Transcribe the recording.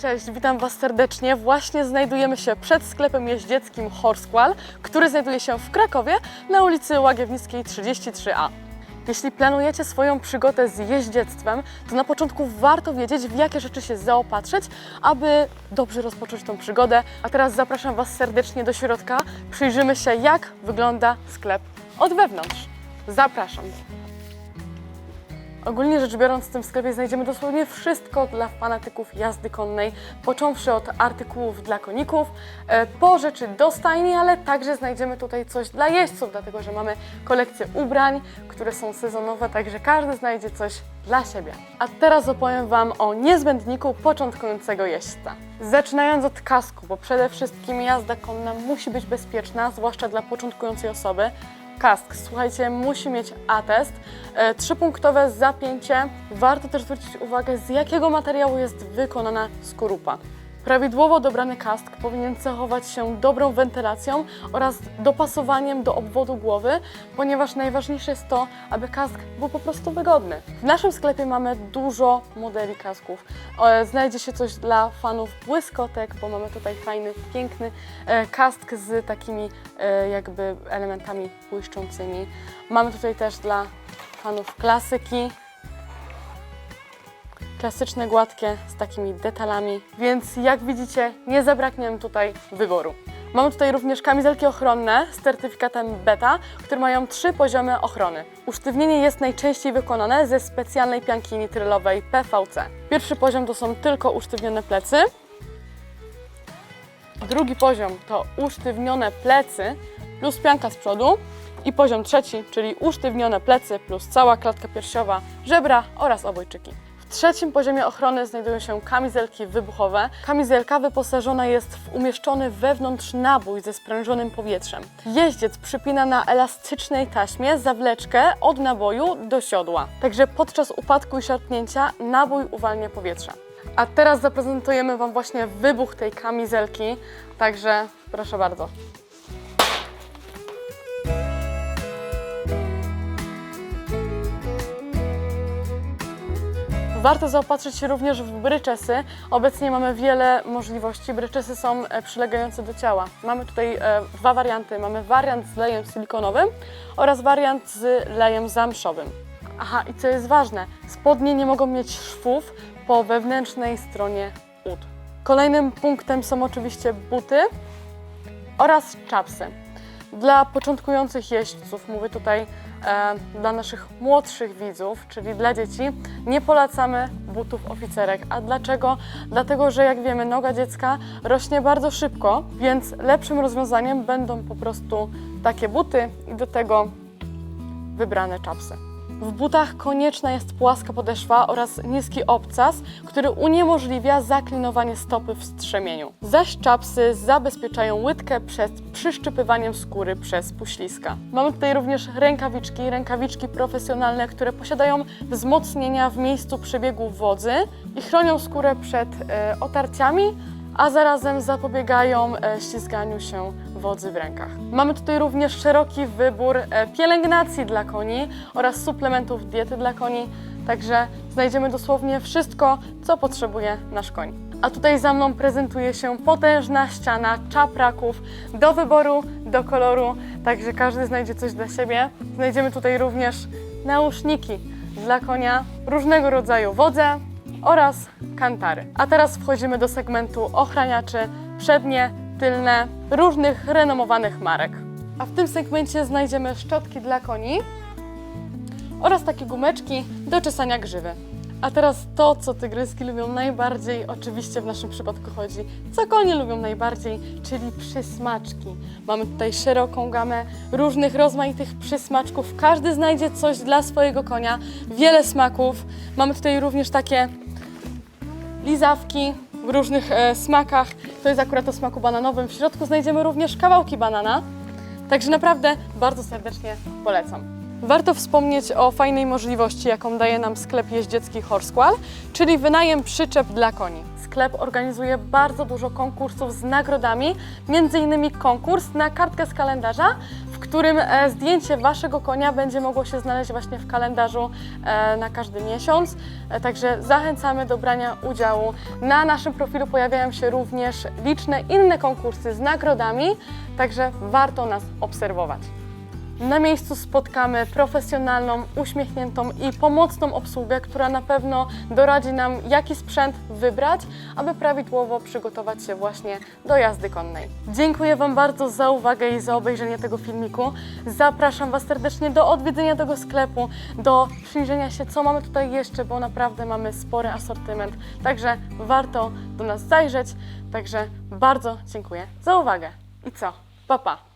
Cześć, witam Was serdecznie. Właśnie znajdujemy się przed sklepem jeździeckim Horsqual, który znajduje się w Krakowie na ulicy Łagiewnickiej 33A. Jeśli planujecie swoją przygodę z jeździectwem, to na początku warto wiedzieć, w jakie rzeczy się zaopatrzyć, aby dobrze rozpocząć tą przygodę. A teraz zapraszam Was serdecznie do środka. Przyjrzymy się, jak wygląda sklep od wewnątrz. Zapraszam. Ogólnie rzecz biorąc, w tym sklepie znajdziemy dosłownie wszystko dla fanatyków jazdy konnej, począwszy od artykułów dla koników, e, po rzeczy do stajni, ale także znajdziemy tutaj coś dla jeźdźców, dlatego że mamy kolekcję ubrań, które są sezonowe, także każdy znajdzie coś dla siebie. A teraz opowiem Wam o niezbędniku początkującego jeźdźca. Zaczynając od kasku, bo przede wszystkim jazda konna musi być bezpieczna, zwłaszcza dla początkującej osoby. Kask, słuchajcie, musi mieć atest, e, trzypunktowe zapięcie. Warto też zwrócić uwagę, z jakiego materiału jest wykonana skorupa. Prawidłowo dobrany kask powinien cechować się dobrą wentylacją oraz dopasowaniem do obwodu głowy, ponieważ najważniejsze jest to, aby kask był po prostu wygodny. W naszym sklepie mamy dużo modeli kasków. Znajdzie się coś dla fanów błyskotek, bo mamy tutaj fajny, piękny e, kask z takimi e, jakby elementami błyszczącymi. Mamy tutaj też dla fanów klasyki, klasyczne, gładkie, z takimi detalami, więc jak widzicie, nie zabraknie nam tutaj wyboru. Mamy tutaj również kamizelki ochronne z certyfikatem beta, które mają trzy poziomy ochrony. Usztywnienie jest najczęściej wykonane ze specjalnej pianki nitrylowej PVC. Pierwszy poziom to są tylko usztywnione plecy. Drugi poziom to usztywnione plecy plus pianka z przodu. I poziom trzeci, czyli usztywnione plecy plus cała klatka piersiowa, żebra oraz obojczyki. Trzecim poziomie ochrony znajdują się kamizelki wybuchowe. Kamizelka wyposażona jest w umieszczony wewnątrz nabój ze sprężonym powietrzem. Jeździec przypina na elastycznej taśmie zawleczkę od naboju do siodła. Także podczas upadku i szarpnięcia nabój uwalnia powietrze. A teraz zaprezentujemy Wam właśnie wybuch tej kamizelki, także proszę bardzo. Warto zaopatrzyć się również w bryczesy. Obecnie mamy wiele możliwości. Bryczesy są e, przylegające do ciała. Mamy tutaj e, dwa warianty. Mamy wariant z lejem silikonowym oraz wariant z lejem zamszowym. Aha, i co jest ważne, spodnie nie mogą mieć szwów po wewnętrznej stronie ud. Kolejnym punktem są oczywiście buty oraz czapsy. Dla początkujących jeźdźców, mówię tutaj e, dla naszych młodszych widzów, czyli dla dzieci, nie polecamy butów oficerek. A dlaczego? Dlatego, że jak wiemy, noga dziecka rośnie bardzo szybko, więc lepszym rozwiązaniem będą po prostu takie buty i do tego wybrane czapsy. W butach konieczna jest płaska podeszwa oraz niski obcas, który uniemożliwia zaklinowanie stopy w strzemieniu. Zaś czapsy zabezpieczają łydkę przed przyszczypywaniem skóry przez puśliska. Mamy tutaj również rękawiczki, rękawiczki profesjonalne, które posiadają wzmocnienia w miejscu przebiegu wodzy i chronią skórę przed e, otarciami, a zarazem zapobiegają e, ślizganiu się wodzy w rękach. Mamy tutaj również szeroki wybór e, pielęgnacji dla koni oraz suplementów diety dla koni, także znajdziemy dosłownie wszystko, co potrzebuje nasz koń. A tutaj za mną prezentuje się potężna ściana czapraków do wyboru, do koloru, także każdy znajdzie coś dla siebie. Znajdziemy tutaj również nauszniki dla konia, różnego rodzaju wodze, oraz kantary. A teraz wchodzimy do segmentu ochraniaczy przednie, tylne, różnych renomowanych marek. A w tym segmencie znajdziemy szczotki dla koni oraz takie gumeczki do czesania grzywy. A teraz to, co tygryski lubią najbardziej, oczywiście w naszym przypadku chodzi, co konie lubią najbardziej, czyli przysmaczki. Mamy tutaj szeroką gamę różnych rozmaitych przysmaczków. Każdy znajdzie coś dla swojego konia, wiele smaków. Mamy tutaj również takie lizawki w różnych e, smakach. To jest akurat o smaku bananowym. W środku znajdziemy również kawałki banana. Także naprawdę bardzo serdecznie polecam. Warto wspomnieć o fajnej możliwości, jaką daje nam sklep jeździecki Horsqual, czyli wynajem przyczep dla koni. Sklep organizuje bardzo dużo konkursów z nagrodami, innymi konkurs na kartkę z kalendarza, którym e, zdjęcie Waszego konia będzie mogło się znaleźć właśnie w kalendarzu e, na każdy miesiąc. E, Także zachęcamy do brania udziału. Na naszym profilu pojawiają się również liczne inne konkursy z nagrodami, także warto nas obserwować. Na miejscu spotkamy profesjonalną, uśmiechniętą i pomocną obsługę, która na pewno doradzi nam, jaki sprzęt wybrać, aby prawidłowo przygotować się właśnie do jazdy konnej. Dziękuję Wam bardzo za uwagę i za obejrzenie tego filmiku. Zapraszam Was serdecznie do odwiedzenia tego sklepu, do przyjrzenia się, co mamy tutaj jeszcze, bo naprawdę mamy spory asortyment, także warto do nas zajrzeć. Także bardzo dziękuję za uwagę. I co? Pa, pa!